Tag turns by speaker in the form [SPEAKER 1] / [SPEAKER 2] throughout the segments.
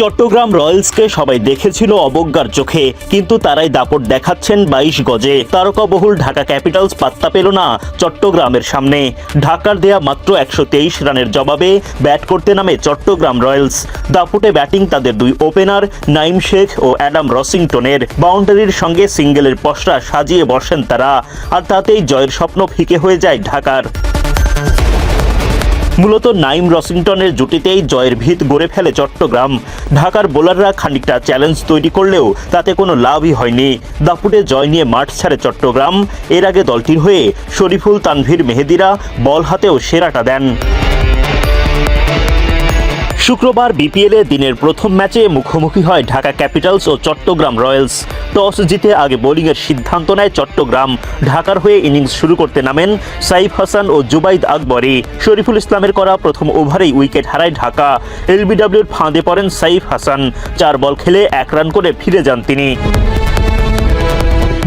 [SPEAKER 1] চট্টগ্রাম রয়্যালসকে সবাই দেখেছিল অবজ্ঞার চোখে, কিন্তু তারাই দাপট দেখাচ্ছেন বাইশ গজে। তারকাবহুল ঢাকা ক্যাপিটালস পাত্তা পেল না চট্টগ্রামের সামনে। ঢাকার দেয়া মাত্র একশো তেইশ রানের জবাবে ব্যাট করতে নামে চট্টগ্রাম রয়্যালস। দাপুটে ব্যাটিং তাদের দুই ওপেনার, নাইম শেখ ও অ্যাডাম রসিংটনের। বাউন্ডারির সঙ্গে সিঙ্গেলের পসরা সাজিয়ে বসেন তারা, আর তাতেই জয়ের স্বপ্ন ফিকে হয়ে যায় ঢাকার। মূলত নাইম রসিংটনের জুটিতেই জয়ের ভিত গড়ে ফেলে চট্টগ্রাম। ঢাকার বোলাররা খানিকটা চ্যালেঞ্জ তৈরি করলেও তাতে কোনো লাভই হয়নি। দাপুটে জয় নিয়ে মাঠ ছাড়ে চট্টগ্রাম। এর আগে দলটির হয়ে শরীফুল তানভীর মেহেদিরা বল হাতেও সেরাটা দেন। শুক্রবার বিপিএলে দিনের প্রথম ম্যাচে মুখোমুখি হয় ঢাকা ক্যাপিটালস ও চট্টগ্রাম রয়্যালস। টস জিতে আগে বোলিংয়ের সিদ্ধান্ত নেয় চট্টগ্রাম। ঢাকার হয়ে ইনিংস শুরু করতে নামেন সাইফ হাসান ও জুবাইদ আকবরী শরীফুল ইসলামের করা প্রথম ওভারেই উইকেট হারায় ঢাকা। এলবিডব্লিউর ফাঁদে পড়েন সাইফ হাসান। চার বল খেলে এক রান করে ফিরে যান তিনি।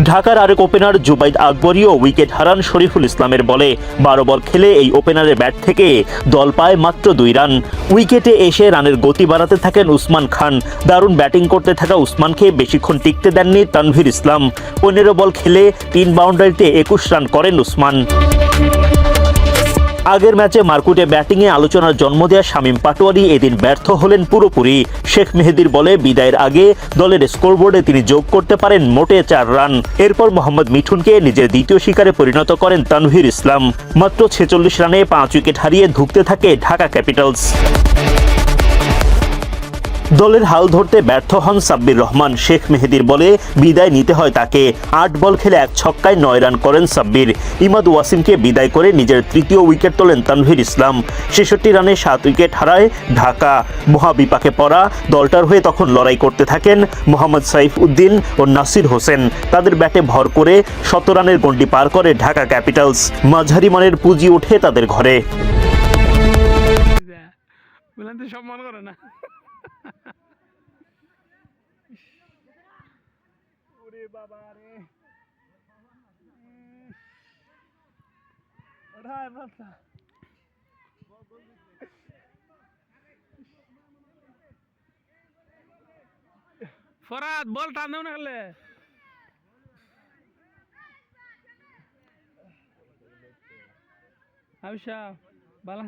[SPEAKER 1] ঢাকার আরেক ওপেনার জুবাইদ আকবরীও উইকেট হারান শরীফুল ইসলামের বলে। বারো বল খেলে এই ওপেনারের ব্যাট থেকে দল পায় মাত্র দুই রান। উইকেটে এসে রানের গতি বাড়াতে থাকেন উসমান খান। দারুণ ব্যাটিং করতে থাকা উসমানকে বেশিক্ষণ টিকতে দেননি তানভীর ইসলাম। পনেরো বল খেলে তিন বাউন্ডারিতে একুশ রান করেন উসমান। আগের ম্যাচে মার্কুটে ব্যাটিংয়ে আলোচনার জন্ম দেয়া শামীম পাটোয়ারি এদিন ব্যর্থ হলেন পুরোপুরি। শেখ মেহেদির বলে বিদায়ের আগে দলের স্কোরবোর্ডে তিনি যোগ করতে পারেন মোটে চার রান। এরপর মোহাম্মদ মিঠুনকে নিজের দ্বিতীয় শিকারে পরিণত করেন তানভীর ইসলাম। মাত্র ছেচল্লিশ রানে পাঁচ উইকেট হারিয়ে ধুঁকতে থাকে ঢাকা ক্যাপিটালস। দলের হাল ধরতে ব্যর্থ হন সাব্বির রহমান। শেখ মেহেদির বলে বিদায় নিতে হয় তাকে। আট বল খেলে এক ছক্কায় নয় রান করেন সাব্বির। ইমাদ ওয়াসিমকে বিদায় করে নিজের তৃতীয় উইকেট তোলেন তানভীর ইসলাম। ছেষট্টি রানে সাত উইকেট হারায় ঢাকা। মহাবিপাকে পড়া দলটার হয়ে তখন লড়াই করতে থাকেন মোহাম্মদ সাইফ উদ্দিন ও নাসির হোসেন। তাদের ব্যাটে ভর করে শত রানের গন্ডি পার করে ঢাকা ক্যাপিটালস। মাঝারি মানের পুঁজি ওঠে তাদের ঘরে।
[SPEAKER 2] সম্মান করে না। ওরে বাবা রে। ওঠায় বল টান দেও না খেলে। আবিষা বালা